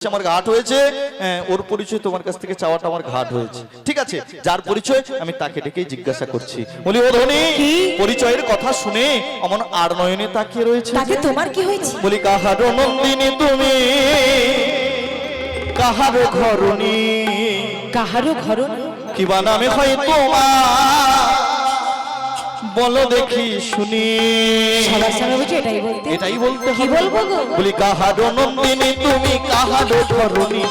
আমার ঘাট হয়েছে হ্যাঁ, ওর পরিচয় তোমার কাছ থেকে চাওয়াটা আমার ঘাট হয়েছে। ঠিক আছে যার পরিচয় আমি তাকে ডেকেই জিজ্ঞাসা করছি। বলি ও ধনী পরিচয়ের কথা শুনে অমন আর নয়নে তাকিয়ে রয়েছে তাকে তোমার কি হয়েছে? বলি কাহার নন্দিনী তুমি? কাহার ঘরণী? কাহারও ঘর কিবা নামে হয় তোমার? বলো দেখি শুনি। সবার সামনে বলছে এটাই বলতে। এটাই বলতে কি বলব গো? বলি কাহারো নন্দিনী তুমি কাহারো ধরণী।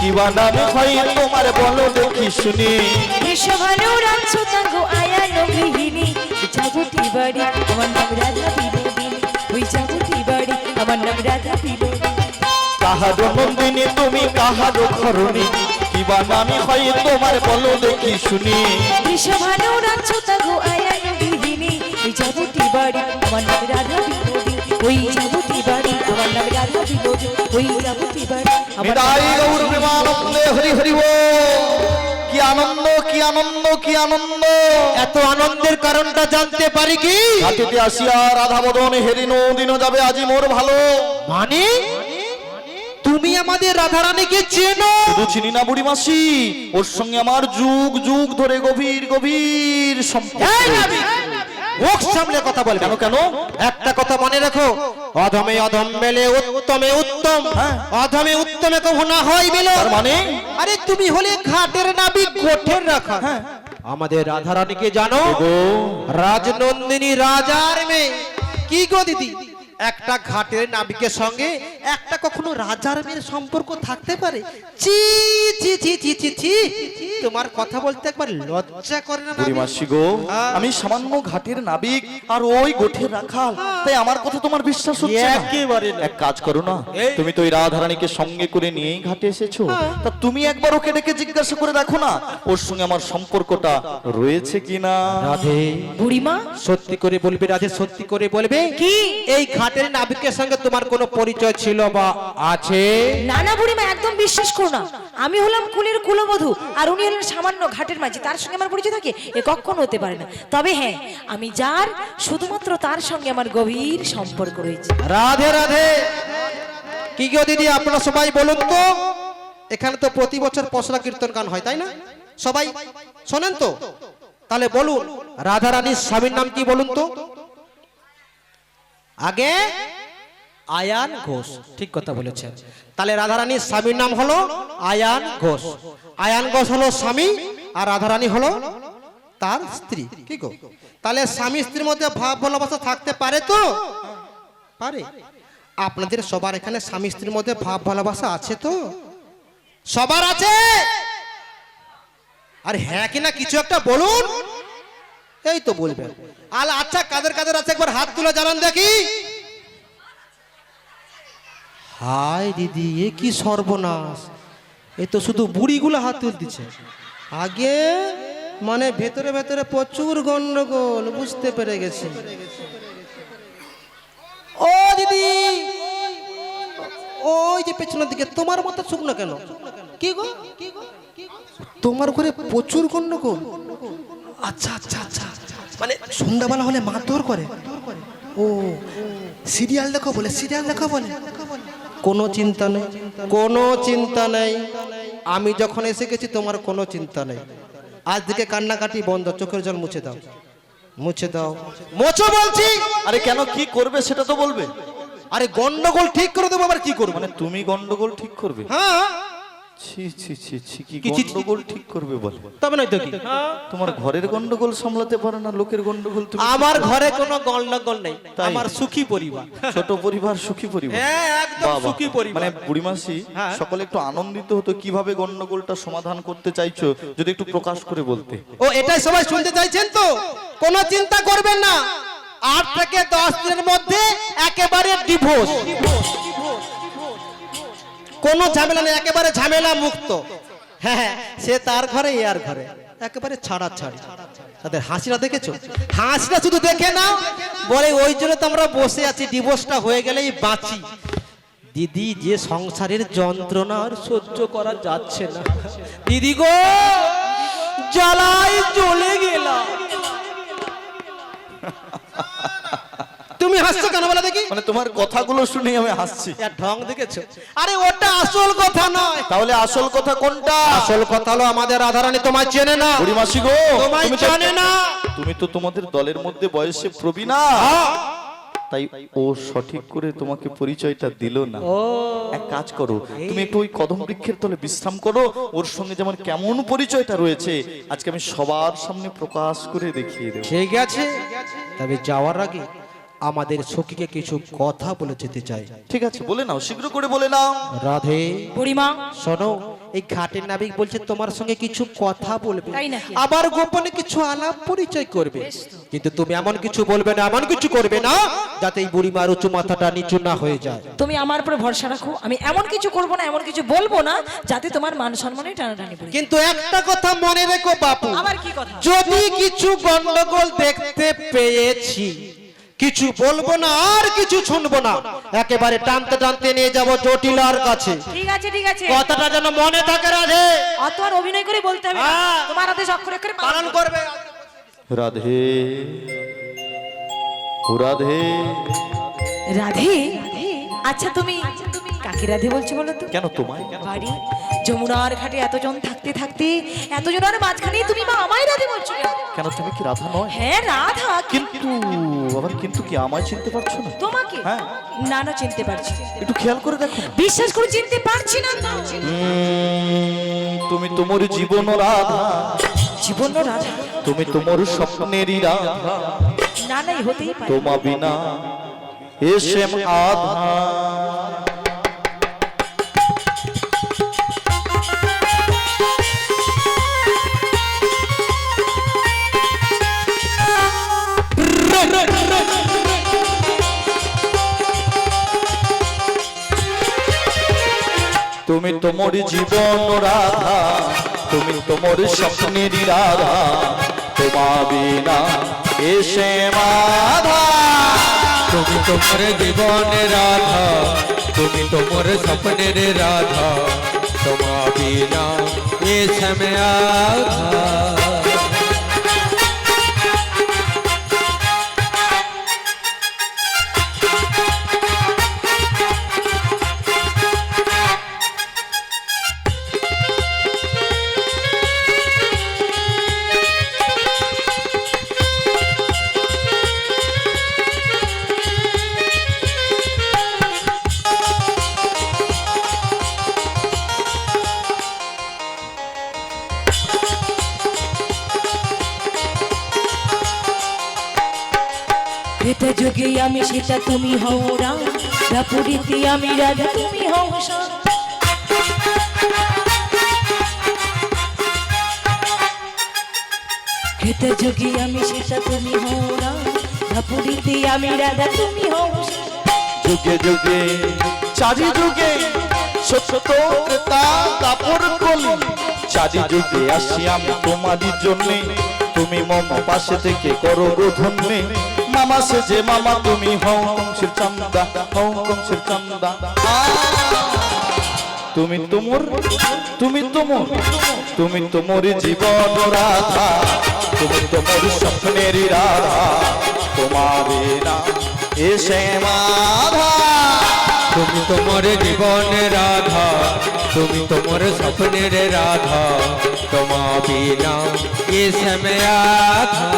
কিবা নামে হয় তোমার বলো দেখি শুনি। বৃষভানু রামছো তাঙ্গো আয়ানো গৃহিণী ওই বাড়ি আমার নাম রাধা বিনোদিনী। ওই যাবতি বাড়ি আমার নাম রাধা বিনোদিনী। কাহারো নন্দিনী তুমি কাহারো ধরণী। কিবা নামে হয় তোমার বলো দেখি শুনি। বৃষভানু রামছো হরি হরি কি আনন্দ কি আনন্দ কি আনন্দ। এত আনন্দের কারণটা জানতে পারি কি? হাতিতে আসিয়া রাধা বদন হেরি নদিন যাবে আজি মোর ভালো। মানে? তুমি আমাদের রাধারানীকে চেনো? চিনি না বুড়ি মাসি ওর সঙ্গে আমার যুগ যুগ ধরে গভীর গভীর সম্পর্ক। মুখ সামলে কথা বলবে। কেন কেন? একটা কথা মনে রাখো। অধমে অধম মেলে উত্তমে উত্তম। হ্যাঁ। অধমে উত্তমে কভু না হয় মিল। মানে? আরে তুমি হলে ঘাটের নাবি গোঠের রাখা। হ্যাঁ। আমাদের রাধারানীকে জানো? রাজনন্দিনী রাজার মেয়ে। কি গো দিদি? একটা ঘাটের নাবিকের সঙ্গে একটা কখনো রাজার মেয়ের সম্পর্ক থাকতে পারে? চি চি চি চি চি চি তোমার কথা বলতে একবার লজ্জা করে না বুড়ি মাসি গো হ্যাঁ। আমি সামান্য ঘাটের নাবিক আর ওই গোঠের রাখাল। তাই আমার কথা তোমার বিশ্বাস হচ্ছে না? একেবারে এক কাজ করো না তুমি তো ওই রাধারানীকে সঙ্গে করে নিয়েই ঘাটে এসেছ। তা তুমি একবার ওকে ডেকে জিজ্ঞাসা করে দেখো না ওর সঙ্গে আমার সম্পর্কটা রয়েছে কিনা? রাধে বুড়িমা? সত্যি করে বলবে রাধে সত্যি করে বলবে? কি? এই ঘাটের নাবিকের সঙ্গে তোমার কোনো পরিচয় ছিল বা আছে? না না বুড়িমা একদম বিশ্বাস করো না। আমি হলাম কুলের কুলবধূ আর উনি হলেন সামান্য ঘাটের মাঝি তার সঙ্গে আমার পরিচয় থাকে? এ কখনো হতে পারে না। তবে হ্যাঁ আমি যার, শুধুমাত্র তার সঙ্গে আমার গভীর সম্পর্ক রয়েছে। রাধে রাধে। কি গো দিদি, আপনারা সবাই বলুন তো? এখানে তো প্রতি বছর পশরা কীর্তন গান হয়, তাই না? সবাই, শোনেন তো? তাহলে বলুন রাধা রানীর স্বামীর নাম কি বলুন তো? আগে আয়ান ঘোষ, ঠিক কথা বলেছেন। তাহলে রাধারানীর স্বামীর নাম হলো আয়ান ঘোষ। আয়ান ঘোষ হলো স্বামী, আর রাধারানী হলো তার স্ত্রী কি গো? তাহলে স্বামী স্ত্রীর মধ্যে ভাব ভালোবাসা থাকতে পারে তো? পারে। আপনাদের সবার এখানে স্বামী স্ত্রীর মধ্যে ভাব ভালোবাসা আছে তো? সবার আছে? আর হ্যাঁ কিনা কিছু একটা বলুন। এই তো বলবেন। আল আচ্ছা কাদের কাদের আছে? একবার হাত তুলে জানান দেখি। হাই দিদি, এ কি সর্বনাশ। এ তো শুধু বুড়িগুলো হাত তুলতেছে। আগে মানে ভেতরে ভেতরে প্রচুর গন্ডগোল, বুঝতে পেরে গেছি। ও দিদি! ওই যে পেছনের দিকে, তোমার মতো শুকনো কেন? কি গো? তোমার ঘরে প্রচুর গন্ডগোল। আচ্ছা আচ্ছা আচ্ছা। মানে সন্ধ্যাবেলা হলে মারধর করে? ও, সিরিয়াল দেখো বলে, সিরিয়াল দেখো বলে। কোনো চিন্তা নেই কোনো চিন্তা নেই। আমি যখন এসে গেছি তোমার কোনো চিন্তা নেই। আজ থেকে কান্নাকাটি বন্ধ চোখের জল মুছে দাও মুছে দাও। মোছো বলছি? আরে কেন কি করবে সেটা তো বলবে। আরে গন্ডগোল ঠিক করে দেবো আবার কি করব? মানে তুমি গন্ডগোল ঠিক করবে? হ্যাঁ। ছি ছি ছি ছি কি কি ছি, ছি, ছি? গন্ডগোল ঠিক করবে বল? তবে নয় তো কি? তোমার ঘরের গন্ডগোল সামলাতে পারো না লোকের গন্ডগোল তুমি আমার ঘরে কোনো গন্ডগোল নেই তাই? আমার সুখী পরিবার। ছোট পরিবার সুখী পরিবার। হ্যাঁ একদম বাবা, সুখী পরিবার। মানে বুড়িমাসি হ্যাঁ। সকলে একটু আনন্দিত হতো কীভাবে গন্ডগোলটা সমাধান করতে চাইছো যদি একটু প্রকাশ করে বলতে। ও এটাই সবাই শুনতে চাইছেন তো? কোনো চিন্তা করবেন না। আট থেকে দশ দিনের মধ্যে একেবারে ডিভোর্স কোনো ঝামেলা নেই একেবারে ঝামেলা মুক্ত। হ্যাঁ হ্যাঁ, সে তার ঘরে আর ঘরে। একেবারে ছাড়া ছাড়ি। তাদের হাসিটা দেখেছ? হাসিটা শুধু দেখে নাও। বলে ওই জন্য তো আমরা বসে আছি ডিভোর্সটা হয়ে গেলেই বাঁচি। দিদি যে সংসারের যন্ত্রণা আর সহ্য করা যাচ্ছে না। দিদি গো জ্বালায় চলে গেলাম। তুমি হাসছো কেন বলে দেখি? মানে তোমার কথাগুলো শুনে আমি হাসছি। ঢং দেখেছ? আরে ওটা আসল কথা নয়। তাহলে আসল কথা কোনটা? আসল কথা হলো আমাদের রাধারানী তোমায় চেনে না। বুড়িমাসি গো তোমায় তুমি জানে না। তুমি তো তোমাদের দলের মধ্যে বয়সে প্রবীণা। হ্যাঁ। তাই ও সঠিক করে তোমাকে পরিচয়টা দিল না। এক কাজ করো তুমি একটু ওই কদম বৃক্ষের তলে বিশ্রাম করো। ওর সঙ্গে যেমন কেমন পরিচয়টা রয়েছে আজকে আমি সবার সামনে প্রকাশ করে দেখিয়ে দেবো। ঠিক আছে। তবে যাওয়ার আগে আমাদের সখীকে কিছু কথা বলে যেতে চাই। ঠিক আছে? বলে নাও শীঘ্র করে বলে নাও। রাধে বুড়িমা। শোনো এই ঘাটের নাবিক বলছে তোমার সঙ্গে কিছু কথা বলবে। আবার গোপনে কিছু আলাপ পরিচয় করবে। কিন্তু তুমি এমন কিছু বলবে না এমন কিছু করবে না যাতে এই বুড়িমার উঁচু মাথাটা নিচু না হয়ে যায়। তুমি আমার উপরে ভরসা রাখো আমি এমন কিছু করব না এমন কিছু বলব না যাতে তোমার মান সম্মানে টানাটানি পড়ে। কিন্তু একটা কথা মনে রেখো বাপু আবার কি কথা? যদি কিছু গন্ডগোল দেখতে পেয়েছি কিছু বলব না আর কিছু শুনব না। একেবারে টানতে টানতে নিয়ে যাব জটিলার কাছে। ঠিক আছে ঠিক আছে। কথাটা যেন মনে থাকে রাধে। অত আর অভিনয় করে বলতে হবে না। হ্যাঁ। তোমার আদেশ অক্ষরে অক্ষরে পালন করবে। রাধে। ও রাধে। রাধে। আচ্ছা তুমি কাকে রাধে বলছো বলো তো? কেন তোমায়? বাড়ি যমুনার ঘাটে এতজন থাকতে থাকতে এতজন আর মাঝখানে তুমি মা আমায় রাধে বলছো কেন? তুমি কি রাধা নয়? হ্যাঁ রাধা কিন্তু আবার কিন্তু কি আমায় চিনতে পারছ না? তোমাকে? হ্যাঁ। না না চিনতে পারছি একটু খেয়াল করে দেখো। বিশ্বাস করে চিনতে পারছি না তুমি তোমার জীবন রাধা। জীবন রাধা? তুমি তোমার স্বপ্নেরই রাধা। না নাই হতেই পারে। তোমা বিনা। এসে আধা তুমি তোমার জীবন রাধা তুমি তোমার স্বপ্নেরই রাধা তোমা বিনা এসে মাধা তুমি তোমার জীবনের রাধা তুমি তোমার স্বপ্নের রাধা তোমা বিনা এ সময় আধা এটা যোগে আমি, সেটা তুমি হও রাম রাপুরিতে আমি রাধা তুমি হও। এটা যোগে আমি, সেটা তুমি হও রাম রাপুরিতে আমি রাধা তুমি হও যুগে যুগে চারি যুগে সত্য কাপড় কলি চারি যুগে আসি আমি তোমারই জন্য। তুমি মম পাশে থেকে করো গো ধন্যে। মামা সে যে মামা, তুমি হও কংসের চান্দা হও কংসের চান্দা। তুমি তোমর তুমি তোমর তুমি তোমর জীবন রাধা, তুমি তোমর স্বপ্নের রাধা তোমারে না এসে মাধা। তুমি তোমার জীবনের রাধা, তুমি তোমার স্বপ্নের রাধা তোমার বিনা এ সময় আধা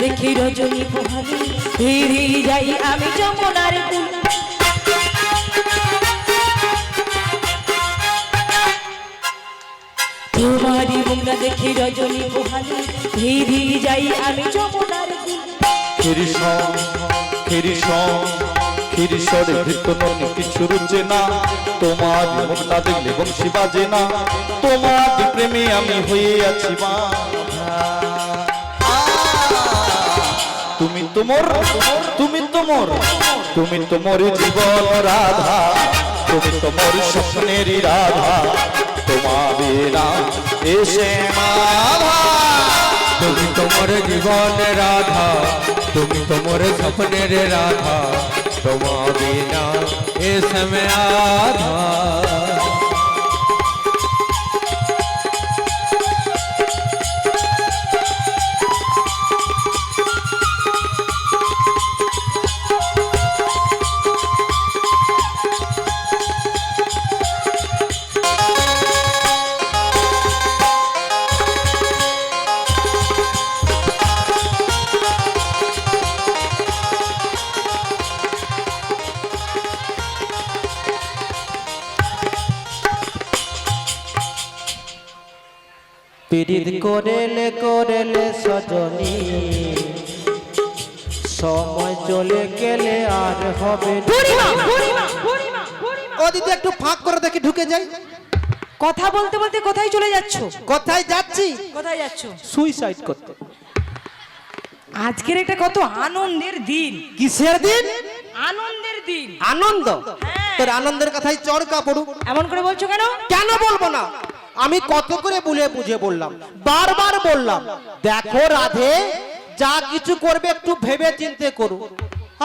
দেখে রজনী পোহালি ধীরে যাই আমি যমুনার কুল। তোমারই মুখটা দেখে রজনী পোহালি ধীরে যাই আমি যমুনার কুল। কৃষ্ণ খিরিশন খিরিশরে ভীতননি কিছু রুচে না। তোমার মুখটা দেখলে বংশী বাজে না। তোমার প্রেমে আমি হয়ে আছি মা। তুমি তোমার তুমি তোমার তুমি তোমার জীবন রাধা, তুমি তোমার স্বপ্নের রাধা তোমার নাম এসে তুমি তোমার জীবন রাধা, তুমি তোমার স্বপ্নের রাধা তোমা বিনা এ সময় আধা করেলে করেলে সজনী। সময় চলে গেলে আর হবে ও দিদি একটু ফাঁক করে দেখি ঢুকে যাই। কথা বলতে বলতে কোথায় চলে যাচ্ছ? কোথায় যাচ্ছি? কোথায় যাচ্ছ? সুইসাইড করতে। আজকের এটা কত আনন্দের দিন। কিসের দিন? আনন্দের দিন। আনন্দ? হ্যাঁ। তোর আনন্দের কথাই চরকা পড়ুক এমন করে বলছো কেন? কেন বলব না? আমি কত করে বলে বুঝে বললাম? বারবার বললাম দেখো রাধে যা কিছু করবে একটু ভেবে চিন্তে করো।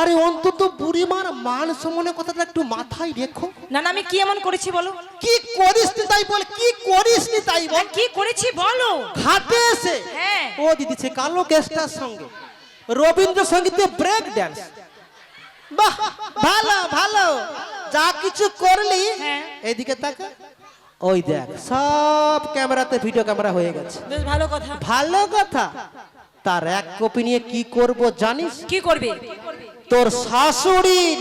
আরে অন্তত বুড়িমার মান সম্মানের কথাটা একটু মাথায় রেখো। না না আমি কি এমন করেছি বলো? কি করিস নি তাই বল কি করিস নি তাই বল? কি করেছি বলো? হাতে এসে হ্যাঁ। ও দিদি সে কালো কেসটার সঙ্গে রবীন্দ্রসঙ্গীতে ব্রেক ড্যান্স বাহ ভালো ভালো। যা কিছু করলি হ্যাঁ। এইদিকে তাকা। ওই দেখ সব ক্যামেরাতে ভিডিও ক্যামেরা হয়ে গেছে। বেশ ভালো কথা। ভালো কথা? তার এক কপি নিয়ে কি করব জানিস? কি করবে? তোর শাশুড়ির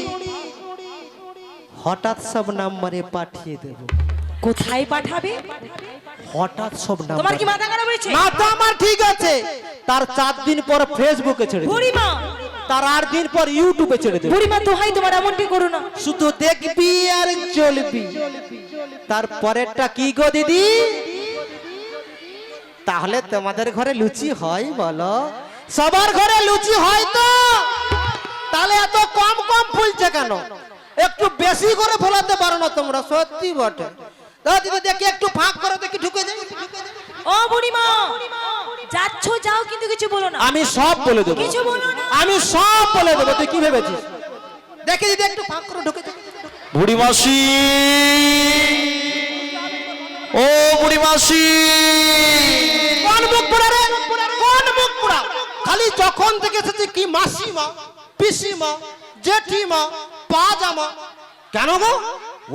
হঠাৎ সব নাম্বারে পাঠিয়ে দেব। কোথায় পাঠাবে? হঠাৎ সব তোমার নাম্বার কি মাথা খারাপ হয়েছে? মাথা আমার ঠিক আছে। তার চার দিন পর ফেসবুকে ছেড়ে দেব। বুড়িমা! তার আট দিন পর ইউটিউবে ছেড়ে দেব। বুড়িমা দোহাই তোমার এমনটি করো না। শুধু দেখবি আর চলবি তার পরেরটা কি গো দিদি? তাহলে তোমাদের ঘরে লুচি হয় বলো। সবার ঘরে লুচি হয় তো? তাহলে এত কম কম ফুলছে কেন? একটু বেশি করে ফোলাতে পারো না তোমরা সত্যি বটে। দিদি দেখি একটু ফাঁক করে দেখি ঢুকে যাই। ও বুড়িমা যাচ্ছ যাও কিন্তু কিছু বলো না। আমি সব বলে দেবো। কিছু বলো না। আমি সব বলে দেবো তুই কি ভেবেছিস? দেখে দিদি একটু ফাঁক করে ঢুকে যাই। বুড়ি মাসি ও বুড়ি মাসি কোন মুখ পোড়া রে? কোন মুখ পোড়া খালি যখন থেকে এসেছে কি মাসিমা পিসিমা জেঠিমা পাজামা। কেন গো?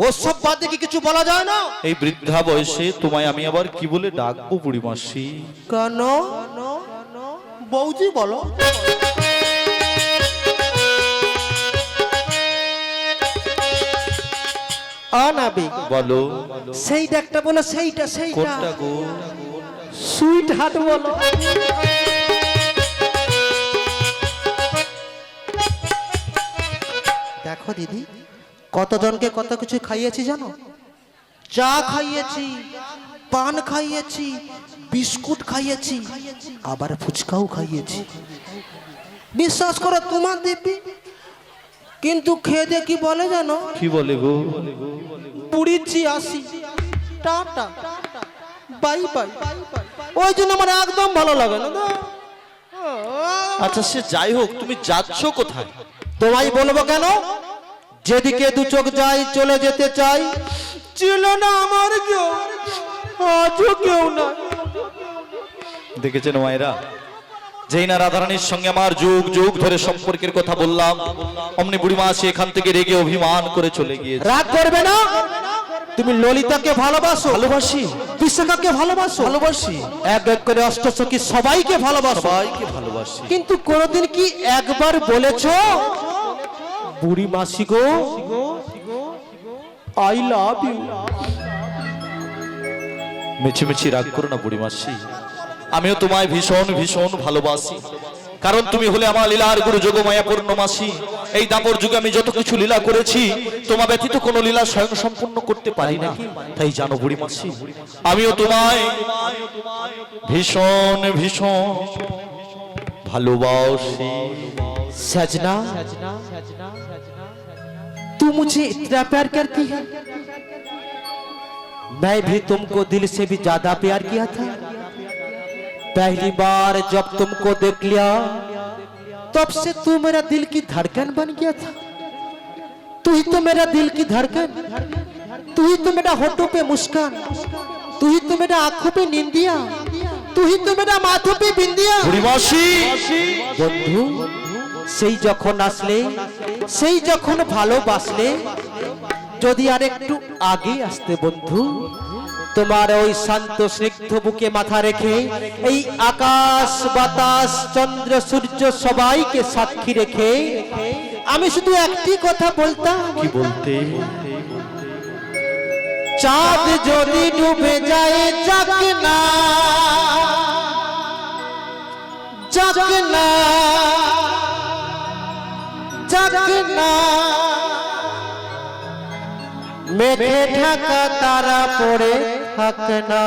ওসব বাদে কি কিছু বলা যায় না? এই বৃদ্ধা বয়সে তোমায় আমি আবার কি বলে ডাকবো বুড়ি মাসি কেন? বৌজি বলো। অনাবিক। বলো। সেইটা একটা বলো সেইটা সেইটা। গো? সুইট হার্ট বলো। দেখো দিদি কতজনকে কত কিছু খাইয়েছি জানো? চা খাইয়েছি পান খাইয়েছি বিস্কুট খাইয়েছি আবার ফুচকাও খাইয়েছি। বিশ্বাস করো তোমার দিব্যি কিন্তু খেয়ে দিয়ে কি বলে জানো? কি বলে গো? পুড়িচ্ছি আসি। টাটা। Bye bye. ওই জন্য আমার একদম ভালো লাগে না আচ্ছা সে যাই হোক তুমি যাচ্ছ কোথায়? তোমায় বলব কেন? যেদিকে দু চোখ যাই চলে যেতে চাই। ছিল না আমার কেউ আজও কেউ না দেখেছেন মায়েরা? যেই না রাধারানীর সঙ্গে আমার যুগ যুগ ধরে সম্পর্কের কথা বললাম অমনি বুড়ি মাসি এখান থেকে রেগে অভিমান করে চলে গিয়েছে। রাগ করবে না? তুমি ললিতাকে ভালোবাসো? ভালোবাসি। বিশাখাকে ভালোবাসো? ভালোবাসি। এক এক করে অষ্টসখী সবাইকে ভালোবাসো। সবাইকে ভালোবাসি। কিন্তু কোনোদিন কি একবার বলেছ বুড়ি মাসি গো আই লাভ ইউ মিছি মিছি রাগ করো না বুড়ি মাসি আমিও তোমায় ভীষণ ভীষণ ভালোবাসি কারণ তুমি হলে আমার লীলার গুরু যোগমায়া পূর্ণমাসী এই দাপর যুগে আমি যত কিছু লীলা করেছি তোমা ব্যতীত কোনো লীলা স্বয়ং সম্পূর্ণ করতে পারি না তাই জানো বুড়ি মাসি আমিও তোমায় ভীষণ ভীষণ ভালোবাসি सजना तू मुझे इतना प्यार करती है मैं भी तुमको दिल से भी ज्यादा प्यार किया था पहली बार जब तुमको देख लिया तब से तू मेरा दिल की धड़कन बन गया था तू ही तो मेरा दिल की धड़कन तू ही तो मेरा होठों पे मुस्कान तू ही तो मेरा आंखों पे निंदिया तू ही तो मेरा माथों पे बिंदिया বুড়ি মাসি বন্ধু সেই যখন আসলে সেই যখন ভালোবাসলে যদি আর একটু আগে আসতে বন্ধু তোমার ওই শান্ত স্নিগ্ধ বুকে মাথা রেখে এই আকাশ বাতাস চন্দ্র সূর্য সবাইকে সাক্ষী রেখে আমি শুধু একটি কথা বলতাম। কি বলতে? চাঁদ যদি ডুবে যায় যাক না। যাক না। যাক না। মেঘে ঢাকা তারা পড়ে থাক না।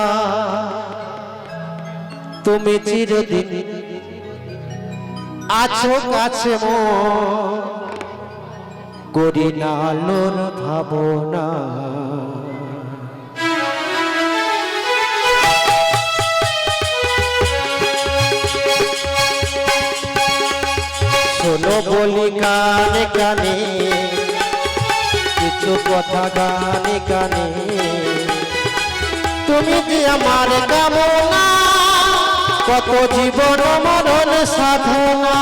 তুমি চিরদিন আছো কাছে মো করি না লোর ভাবনা শোনো বলি কানে কানে, কিছু কথা গানে গানে তুমি যে আমার কামনা কত জীবন মরণ সাধনা।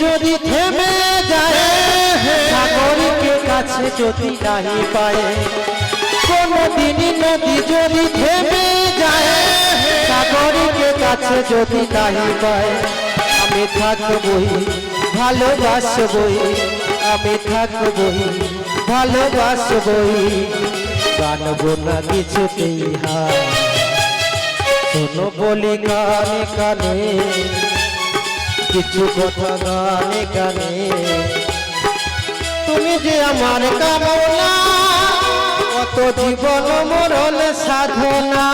যদি থেমে যায় সাগরকে কাছে যদি নাহি পায় কোনো দিনই নদী যদি থেমে যায় সাগরকে কাছে যদি নাহি পায় আমি থাকবই ভালোবাসবই আমি থাকবই ভালোবাসবই গানবো না কিছুতেই হার। শোনো বলি কানে কানে কিছু কথা গানে গানে। তুমি যে আমার কামনা কত জীবন মরণ সাধনা।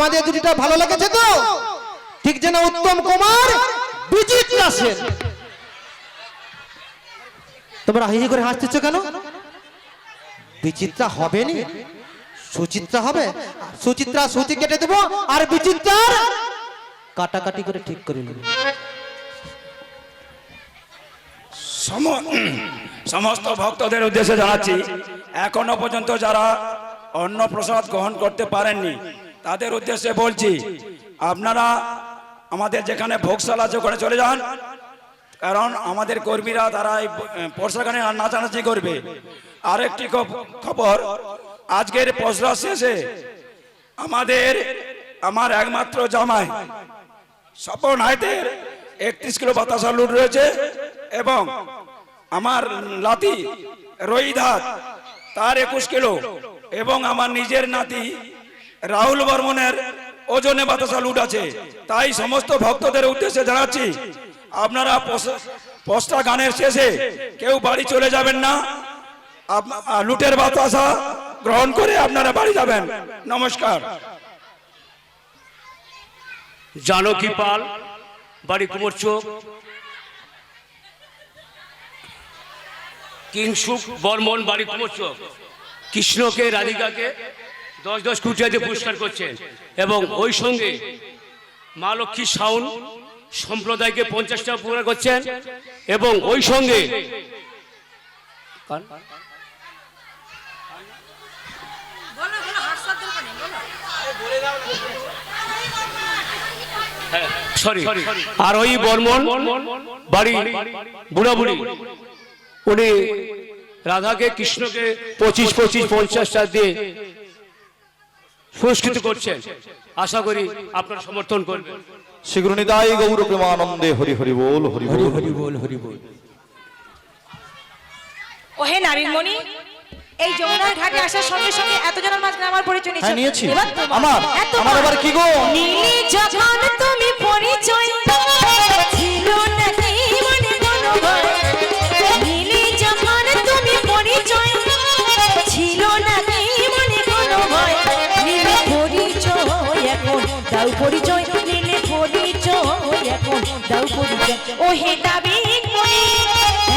আমাদের দুটিটা ভালো লেগেছে তো? ঠিক যেন উত্তম কুমার বিচিত্রা সেন তোমরা হি হি করে হাসতেছ কেন? বিচিত্রা হবে নি সুচিত্রা হবে? সুচিত্রা সুচি কেটে দেবো আর বিচিত্রার কাটাকাটি করে ঠিক করে নেব। সমস্ত ভক্তদের উদ্দেশ্যে জানাচ্ছি, এখনও পর্যন্ত যারা অন্ন প্রসাদ গ্রহণ করতে পারেননি তাদের উদ্দেশ্যে বলছি, আপনারা আমাদের যেখানে ভোগশালা আছে ওখানে চলে যান। কারণ আমাদের কর্মীরা তারা এই পরশাখানে নাচানাচি করবে। আরেকটি খব- খবর, আজকের পসরা শেষে আমাদের, আমার একমাত্র জামাই, স্বপন হাইতের একত্রিশ কিলো বাতাসা লুট রয়েছে এবং আমার লাতি রইধাত তার একুশ কিলো এবং আমার নিজের নাতি রাহুল বর্মনের ওজনে বাতাসা লুট আছে। তাই সমস্ত ভক্তদের উদ্দেশ্যে জানাচ্ছি, আপনারা পস- পস্তা গানের শেষে কেউ বাড়ি চলে যাবেন না। লুটের বাতাসা গ্রহণ করে আপনারা বাড়ি যাবেন। নমস্কার। জানকী পাল, বাড়ি কুমোর চোখ। কিংসুক বর্মন, বাড়ি কুমোর চোখ। কৃষ্ণকে, রাধিকাকে। দশ দশ কোটি দিয়ে পুরস্কার করছেন এবং ওই সঙ্গে মা লক্ষ্মী সাউন সম্প্রদায়কে পঞ্চাশ টাকা পুরস্কার করছেন। এবং ওই সঙ্গে সরি আর ওই বর্মন বাড়ি বুড়া বুড়ি উনি রাধাকে কৃষ্ণকে পঁচিশ পঁচিশ পঞ্চাশটা দিয়ে পুরস্কৃত করছেন। আশা করি আপনার সমর্থন করবেন। শীঘ্র নিদায় গৌর প্রেমানন্দে হরি হরি বল হরি বল। হরি বল হরি বল। ও হে নারীমণি এই যমুনার ঘাটে আসার সঙ্গে সঙ্গে এতজনের মাঝখানে আমার পরিচয় নিয়েছি। নিয়েছি। আমার? হ্যাঁ, আমার আবার কি গো? নীলি যখন তুমি পরিচয় দাও পরিচয়। ও হে দাবি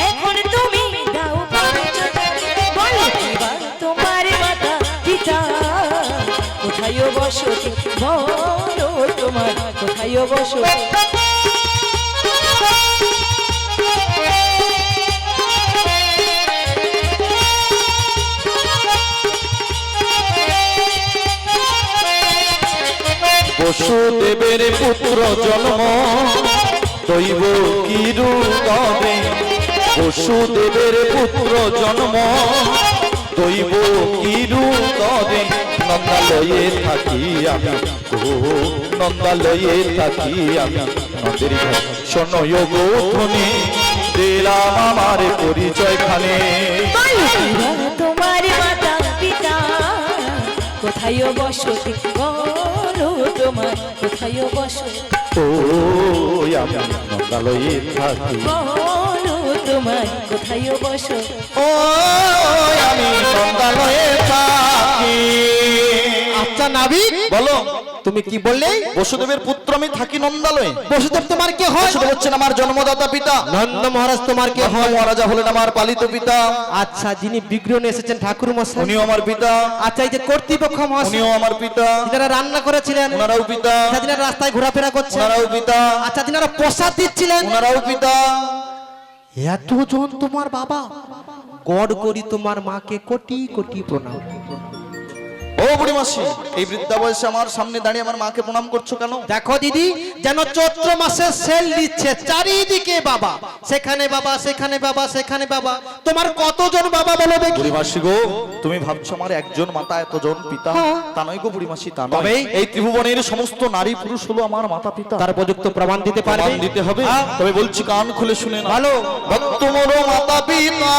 এখন তুমি দাও তোমার মাতা পিতা কোথায় বলো তোমার কোথায় পুত্র জন্ম দৈব কিরু তবে বসুদেবের পুত্র জন্ম। দৈব কিরু তবে নন্দালয়ে থাকি আমি। নন্দালয়ে থাকি আমি। নন্দের শোনয় গৌধনী দিলাম আমার পরিচয় খানে তোমার মাতা পিতা, কোথায় বসতি বলো তোমার, কোথায় বসতি ও আমি নন্দালয়ে থাকি তোমার কোথায় বসো? ও আমি নন্দালয়ে থাকি আচ্ছা নাবিক বলো। তুমি কি বললে? বসুদেবের পুত্র আমি থাকি নন্দালয়ে। বসুদেব তোমার কে হয়? বসুদেব হচ্ছেন আমার জন্মদাতা পিতা। নন্দ মহারাজ তোমার কে হয়? মহারাজা হলেন আমার পালিত পিতা। আচ্ছা যিনি বিগ্রহ এসেছেন ঠাকুর মশাই উনিও আমার পিতা। আচ্ছা এই যে কর্তৃপক্ষ মহাশয়। উনিও আমার পিতা। যারা রান্না করেছিলেন ওনারাও পিতা। আচ্ছা, যিনারা রাস্তায় ঘোরাফেরা করছেন। ওনারাও পিতা। আচ্ছা যিনারা প্রসাদ দিচ্ছিলেন। ওনারাও পিতা। এতজন তোমার বাবা। গড় করি তোমার মাকে কোটি কোটি প্রণাম। ও বুড়ি মাসি এই বৃদ্ধা বয়সে আমার সামনে দাঁড়িয়ে আমার মাকে প্রণাম করছ কেন? দেখো দিদি যেন চৈত্র মাসে সেল দিচ্ছে চারিদিকে বাবা। সেখানে বাবা সেখানে বাবা সেখানে বাবা। তোমার কতজন বাবা বলো দেখি। বুড়ি গো তুমি ভাবছ আমার একজন মাতা এতজন পিতা? হ্যাঁ। তা নয় গো বুড়ি মাসি তা নয়। তবে? এই ত্রিভুবনের সমস্ত নারী পুরুষ হলো আমার মাতা পিতা। তার উপযুক্ত প্রমাণ দিতে পারবে? দিতে হবে। হ্যাঁ। তবে বলছি কান খুলে শুনে না ভালো ভক্ত মোর মাতা পিতা।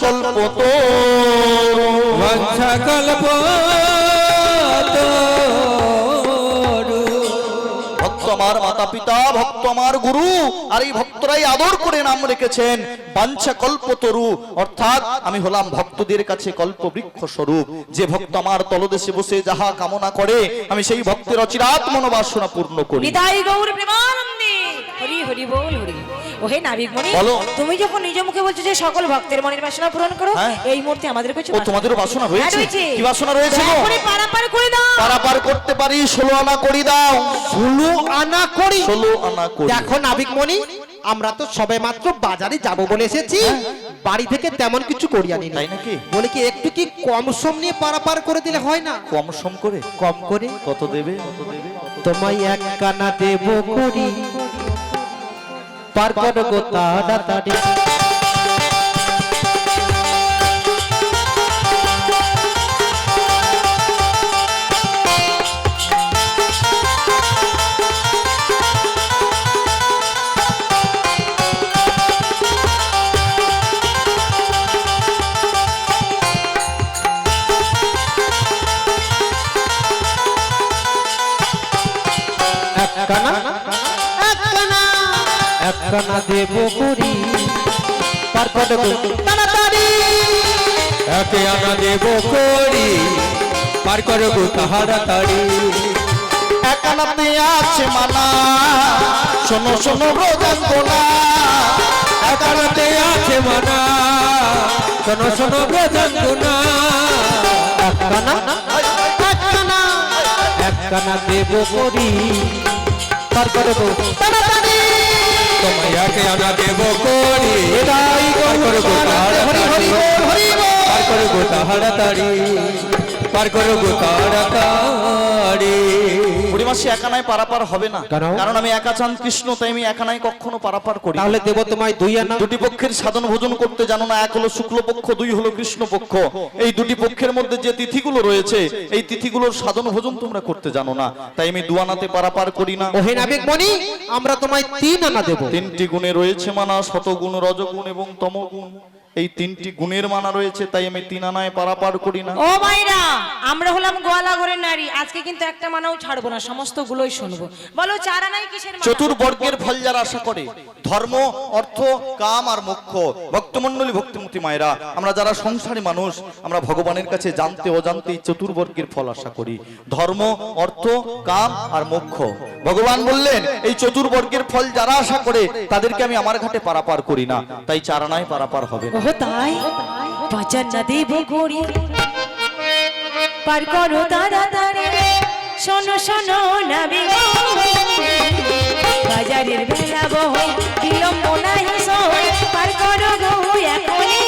কল্প তো কল্প ভক্ত আমার মাতা পিতা ভক্ত আমার গুরু আর এই ভক্তরাই আদর করে নাম রেখেছেন বাঞ্ছা কল্প তরু অর্থাৎ আমি হলাম ভক্তদের কাছে কল্প বৃক্ষ স্বরূপ যে ভক্ত আমার তলদেশে বসে যাহা কামনা করে আমি সেই ভক্তের অচিরাত মনোবাসনা পূর্ণ করি। হরি হরি বল হরি ও হে নাবিক বলো। তুমি যখন নিজ মুখে বলছো যে সকল ভক্তের মনের বাসনা পূরণ করো হ্যাঁ। এই মুহূর্তে আমাদের কাছে ও তোমাদেরও বাসনা হ্যাঁ, রয়েছে? কি বাসনা রয়েছে গো? করে পারাপার করে দাও। পারাপার করতে পারি ষোলো আনা করি দাও। ষোলো আনা করি। ষোলো আনা করি। দেখো নাবিক মণি আমরা তো সবে মাত্র বাজারে যাব বলে এসেছি। বাড়ি থেকে তেমন কিছু করি আনি তাই নাকি? বলে কি একটু কি কম সম নিয়ে পারাপার করে দিলে হয় না? কম সম করে? কম করে? কত দেবে? কত দেবে? তোমায় এক কানা দেব করি। পার করো গো তাড়াতাড়ি একখানা দেব করি তারপরে তাড়াতাড়ি একে আনা দেব করি পার করো গো তাড়ি একানাতে আছে মানা শোনো শোনো রোজাঙ্গনা একারাতে আছে মানা শোনো শোনো ব্রজাঙ্গুনা একখানা একখানা একখানা দেব করি তারপরে তাড়াতাড়ি তোমায় একে আনা দেব করি। এটাই পার করো গো তাহারা হরি হরি তাড়ি বল, হরি বল। পার করো গো তাহারা তাড়ি পার করো গো বুড়িমাসি একানায় পারাপার হবে না। কারণ আমি একা চান কৃষ্ণ তাই আমি একানায় কখনো পারাপার করি তাহলে দেব তোমায় দুই আনা দুটি পক্ষের সাধন ভোজন করতে জানো না এক হলো শুক্ল পক্ষ দুই হলো কৃষ্ণ পক্ষ এই দুটি পক্ষের মধ্যে যে তিথিগুলো রয়েছে এই তিথিগুলোর সাধন ভোজন তোমরা করতে জানো না। তাই আমি দুয়ানাতে পারাপার করি না। ওহে নাবিক মণি আমরা তোমায় তিন আনা দেব। তিনটি গুণে রয়েছে মানা শতগুণ রজগুণ এবং তমগুণ। এই তিনটি গুণের মানা রয়েছে তাই আমি তিন আনায় পারাপার করি না। ও মাইরা আমরা হলাম গোয়ালা ঘরের নারী আজকে কিন্তু একটা মানাও ছাড়বো না সমস্ত গুলোই শুনব। বলো চারা নাই কিসের মানা? চতুর্বর্গের ফল যারা আশা করে ধর্ম অর্থ কাম আর মোক্ষ ভক্তমন্ডলী ভক্তিমতী মায়েরা আমরা যারা সংসারী মানুষ আমরা ভগবানের কাছে জানতে অজান্তে এই চতুর্বর্গের ফল আশা করি। ধর্ম অর্থ কাম আর মোক্ষ। ভগবান বললেন এই চতুর্বর্গের ফল যারা আশা করে তাদেরকে আমি আমার ঘাটে পারাপার করি না তাই চারানায় পারাপার হবে না। ওহো তাই বাজার না দেব করি পার করো তাড়াতাড়ি, শোনো শোনো নাবি বাজারের বেলা বহই বিলম্ব নাই সই, পার করো গো এখনই।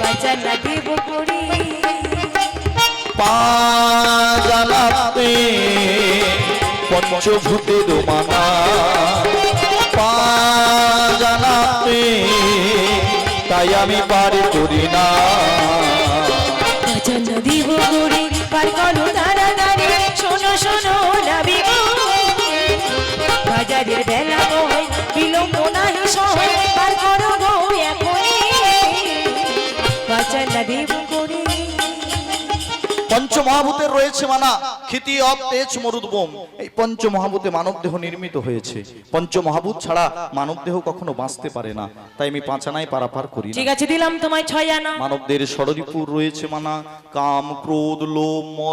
বাজার না দেব করি পাজালাতে পঞ্চভূতের মানা তাই আমি পারি করি না। বাজার না দেব পার করো তাড়াতাড়ি শোনো শোনো নাবি বাজারের বেলা বহই বিলম্ব নাই সই পার করো গো এখনই। বাজার না দেব পঞ্চমহাভূতের রয়েছে মানা ক্ষিতি অপ তেজ মরুদ্বোম এই পঞ্চমহাভূতে মানবদেহ নির্মিত হয়েছে। পঞ্চমহাভূত ছাড়া মানবদেহ কখনো বাঁচতে পারে না। তাই আমি পাঁচানায় পারাপার করি ঠিক আছে দিলাম তোমায় ছয় আনা। মানবদের ষড়রিপুর রয়েছে মানা। কাম ক্রোধ লোভ